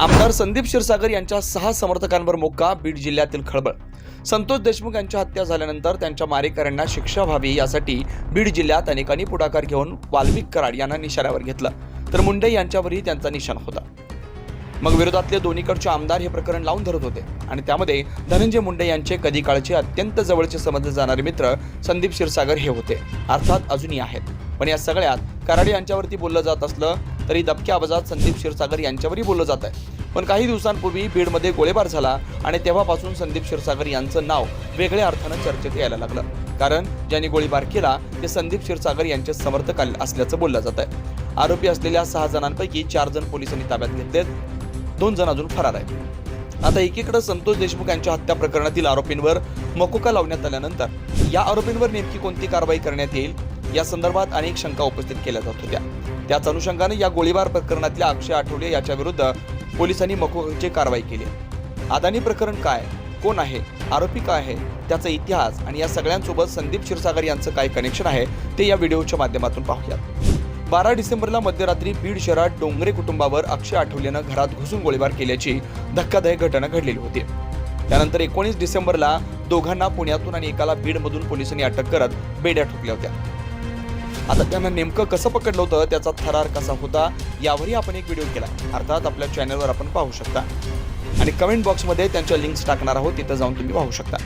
आमदार संदीप क्षीरसागर यांच्या सहा समर्थकांवर मोक्का बीड जिल्ह्यातील खळबळ. संतोष देशमुख यांच्या हत्या झाल्यानंतर त्यांच्या मारेकऱ्यांना शिक्षा व्हावी यासाठी बीड जिल्ह्यात अनेकांनी पुढाकार घेऊन वाल्मिक कराड यांना निशाण्यावर घेतलं. तर मुंडे यांच्यावरही त्यांचा निशाणा होता. मग विरोधातले दोन्हीकडचे आमदार हे प्रकरण लावून धरत होते आणि त्यामध्ये धनंजय मुंडे यांचे कधी काळचे अत्यंत जवळचे समजले जाणारे मित्र संदीप क्षीरसागर हे होते. अर्थात अजूनही आहेत. पण या सगळ्यात कराड यांच्यावरती बोललं जात असलं तरी दबक्या आवाजात संदीप क्षीरसागर यांच्यावरही बोललं जात आहे. पण काही दिवसांपूर्वी बीडमध्ये गोळीबार झाला आणि तेव्हापासून संदीप क्षीरसागर यांचं नाव वेगळ्या अर्थानं चर्चेत यायला लागलं. कारण ज्यांनी गोळीबार केला ते संदीप क्षीरसागर यांचे समर्थक असल्याचं बोललं जात आहे. आरोपी असलेल्या सहा जणांपैकी चार जण पोलिसांनी ताब्यात घेतलेत. दोन जण अजून फरार आहेत. आता एकीकडे संतोष देशमुख यांच्या हत्या प्रकरणातील आरोपींवर मकोका लावण्यात आल्यानंतर या आरोपींवर नेमकी कोणती कारवाई करण्यात येईल? या संदर्भात अनेक शंका उपस्थित केल्या जात होत्या. त्याच अनुषंगाने या गोळीबार प्रकरणातल्या अक्षय आठवले याच्या विरुद्ध पोलिसांनी मकोची कारवाई केली. अदानी प्रकरण काय? कोण आहे? आरोपी काय आहे? त्याचा इतिहास आणि या सगळ्यांसोबत संदीप क्षीरसागर यांचं काय कनेक्शन आहे ते या व्हिडिओच्या माध्यमातून पाहूयात. बारा डिसेंबरला मध्यरात्री बीड शहरात डोंगरे कुटुंबावर अक्षय आठवलेनं घरात घुसून गोळीबार केल्याची धक्कादायक घटना घडलेली होती. त्यानंतर एकोणीस डिसेंबरला दोघांना पुण्यातून आणि एकाला बीडमधून पोलिसांनी अटक करत बेड्या ठोकल्या होत्या. आता त्यांना नेमकं कसं पकडलं होतं त्याचा थरार कसा होता यावरही आपण एक व्हिडिओ केला. अर्थात आपल्या चॅनलवर आपण पाहू शकता. आणि कमेंट बॉक्समध्ये त्यांच्या लिंक्स टाकणार आहोत तिथं जाऊन तुम्ही पाहू शकता.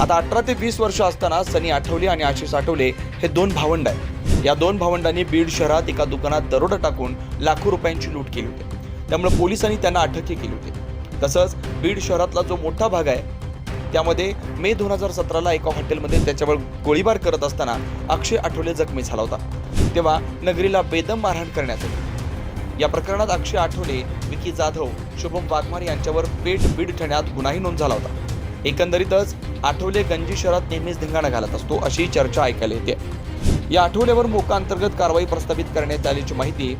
आता अठरा ते वीस वर्ष असताना सनी आठवले आणि आशिष आठवले हे दोन भावंड आहेत. या दोन भावंडांनी बीड शहरात एका दुकानात दरोडा टाकून लाखो रुपयांची लूट केली होती. त्यामुळे पोलिसांनी त्यांना अटकही केली होती. तसंच बीड शहरातला जो मोठा भाग आहे त्यामध्ये मे दोन हजार सतराला एका हॉटेलमध्ये त्याच्यावर गोळीबार करत असताना अक्षय आठवले जखमी झाला होता. तेव्हा नगरीला बेदम मारहाण करण्यात आली. या प्रकरणात अक्षय आठवले विकी जाधव शुभम वाघमारे यांच्यावर पेठ बीड ठेण्यात गुन्हाही नोंद झाला होता. एकंदरीतच आठवले गंजी शहरात नेहमीच धिंगाणा घालत असतो अशी चर्चा ऐकायला येते. या आठवल्यावर मोका अंतर्गत कारवाई प्रस्तावित करण्यात आल्याची माहिती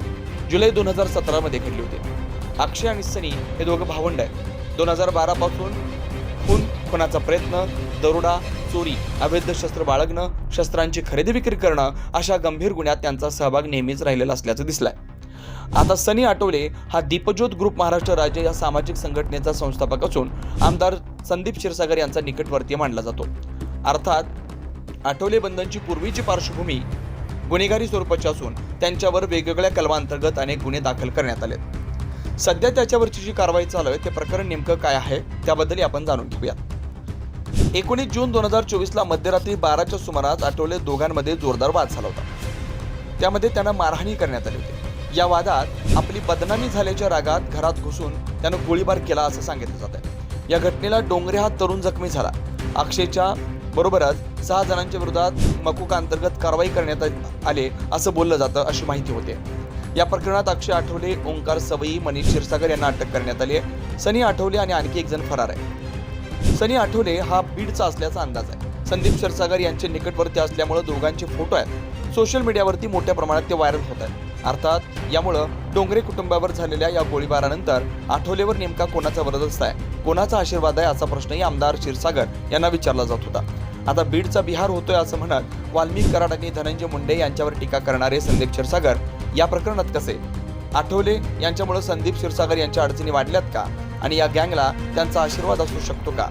जुलै दोन हजार सतरामध्ये घडली होती. अक्षय आणि सनी हे दोघं भावंड आहेत. दोन हजार बारापासून खुनाचा प्रयत्न दरोडा चोरी अवैध शस्त्र बाळगणं शस्त्रांची खरेदी विक्री करणं अशा गंभीर गुन्ह्यात त्यांचा सहभाग नेहमीच राहिलेला असल्याचं दिसलंय. आता सनी आठवले हा दीपज्योत ग्रुप महाराष्ट्र राज्य या सामाजिक संघटनेचा संस्थापक असून आमदार संदीप क्षीरसागर यांचा निकटवर्तीय मानला जातो. अर्थात आठवले बंधनची पूर्वीची पार्श्वभूमी गुन्हेगारी स्वरूपाची असून त्यांच्यावर वेगवेगळ्या कलमांतर्गत अनेक गुन्हे दाखल करण्यात आले सध्या त्याच्यावरची जी कारवाई चालू आहे ते प्रकरण नेमकं काय आहे त्याबद्दल आपण जाणून घेऊया एकोणीस जून दोन हजार चोवीसला मध्यरात्री बाराच्या सुमारास आठवले दोघांमध्ये जोरदार वाद झाला होता. त्यामध्ये त्यांना मारहाणी करण्यात आली होती. या वादात आपली बदनामी झाल्याच्या रागात घरात घुसून त्यानं गोळीबार केला असं सांगितलं जात आहे या घटनेला डोंगरे हा तरुण जखमी झाला. अक्षयच्या बरोबरच सहा जणांच्या विरोधात मकुका अंतर्गत कारवाई करण्यात आले असं बोललं जातं अशी माहिती होते. या प्रकरणात अक्षय आठवले ओंकार सवई मनीष क्षीरसागर यांना अटक करण्यात आली आहे. सनी आठवले आणि आणखी एक जण फरार आहे. सनी आठवले हा बीडचा असल्याचा अंदाज आहे. संदीप क्षीरसागर यांचे निकटवर्ती असल्यामुळे दोघांचे फोटो आहेत. सोशल मीडियावरती मोठ्या प्रमाणात ते व्हायरल होत आहेत. अर्थात यामुळं डोंगरे कुटुंबावर झालेल्या या गोळीबारानंतर आठवलेवर नेमका कोणाचा वरदस्त आहे? कोणाचा आशीर्वाद आहे असा प्रश्नही आमदार क्षीरसागर यांना विचारला जात होता. आता बीडचा बिहार होतोय असं म्हणत वाल्मिक कराड आणि धनंजय मुंडे यांच्यावर टीका करणारे संदीप क्षीरसागर या प्रकरणात कसे? आठवले यांच्यामुळे संदीप क्षीरसागर यांच्या अडचणी वाढल्यात का? आणि या गँगला त्यांचा आशीर्वाद असू शकतो का?